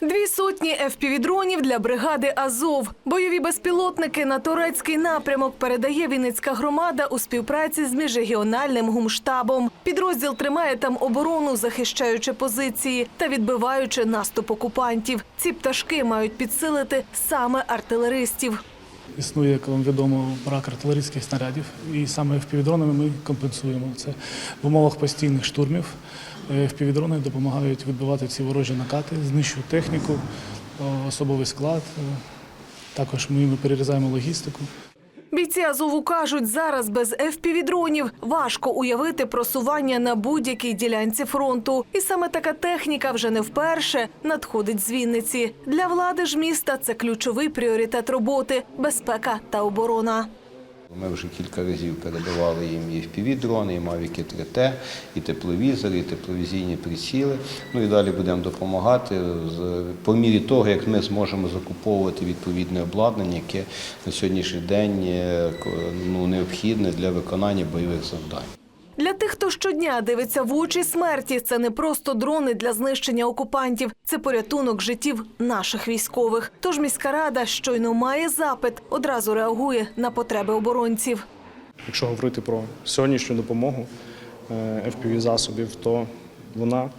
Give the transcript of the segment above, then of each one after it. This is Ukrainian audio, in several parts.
Дві сотні FPV-дронів для бригади Азов. Бойові безпілотники на турецький напрямок передає Вінницька громада у співпраці з міжрегіональним гумштабом. Підрозділ тримає там оборону, захищаючи позиції та відбиваючи наступ окупантів. Ці пташки мають підсилити саме артилеристів. Існує, як вам відомо, брак артилерійських снарядів, і саме впівдронами ми компенсуємо це. В умовах постійних штурмів впівдрони допомагають відбивати ці ворожі накати, знищують техніку, особовий склад. Е, Також ми ми перерізаємо логістику. Бійці Азову кажуть, зараз без FPV-дронів важко уявити просування на будь-якій ділянці фронту. І саме така техніка вже не вперше надходить з Вінниці. Для влади ж міста це ключовий пріоритет роботи безпека та оборона. Ми вже кілька разів передавали їм і впівдрони, і мавіки 3Т, і тепловізори, і тепловізійні приціли. Ну і далі будемо допомагати по мірі того, як ми зможемо закуповувати відповідне обладнання, яке на сьогоднішній день е, ну, необхідне для виконання бойових завдань. Щодня дивиться в очі смерті, це не просто дрони для знищення окупантів, це порятунок життів наших військових. Тож міська рада щойно має запит, одразу реагує на потреби оборонців. Якщо говорити про сьогоднішню допомогу fpv засобів, то вона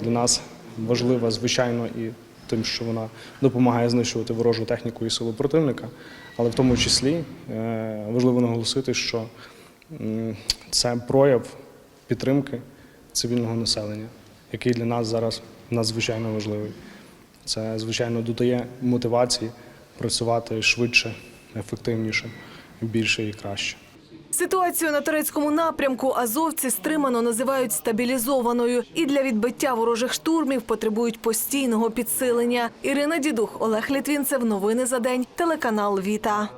для нас важлива, звичайно, і тим, що вона допомагає знищувати ворожу техніку і силу противника, але в тому числі е, важливо наголосити, що це прояв підтримки цивільного населення, який для нас зараз надзвичайно важливий. Це, звичайно, додає мотивації працювати швидше, ефективніше, більше і краще. Ситуацію на турецькому напрямку азовці стримано називають стабілізованою і для відбиття ворожих штурмів потребують постійного підсилення. Ірина Дідух, Олег Літвінцев. Новини за день. Телеканал Віта.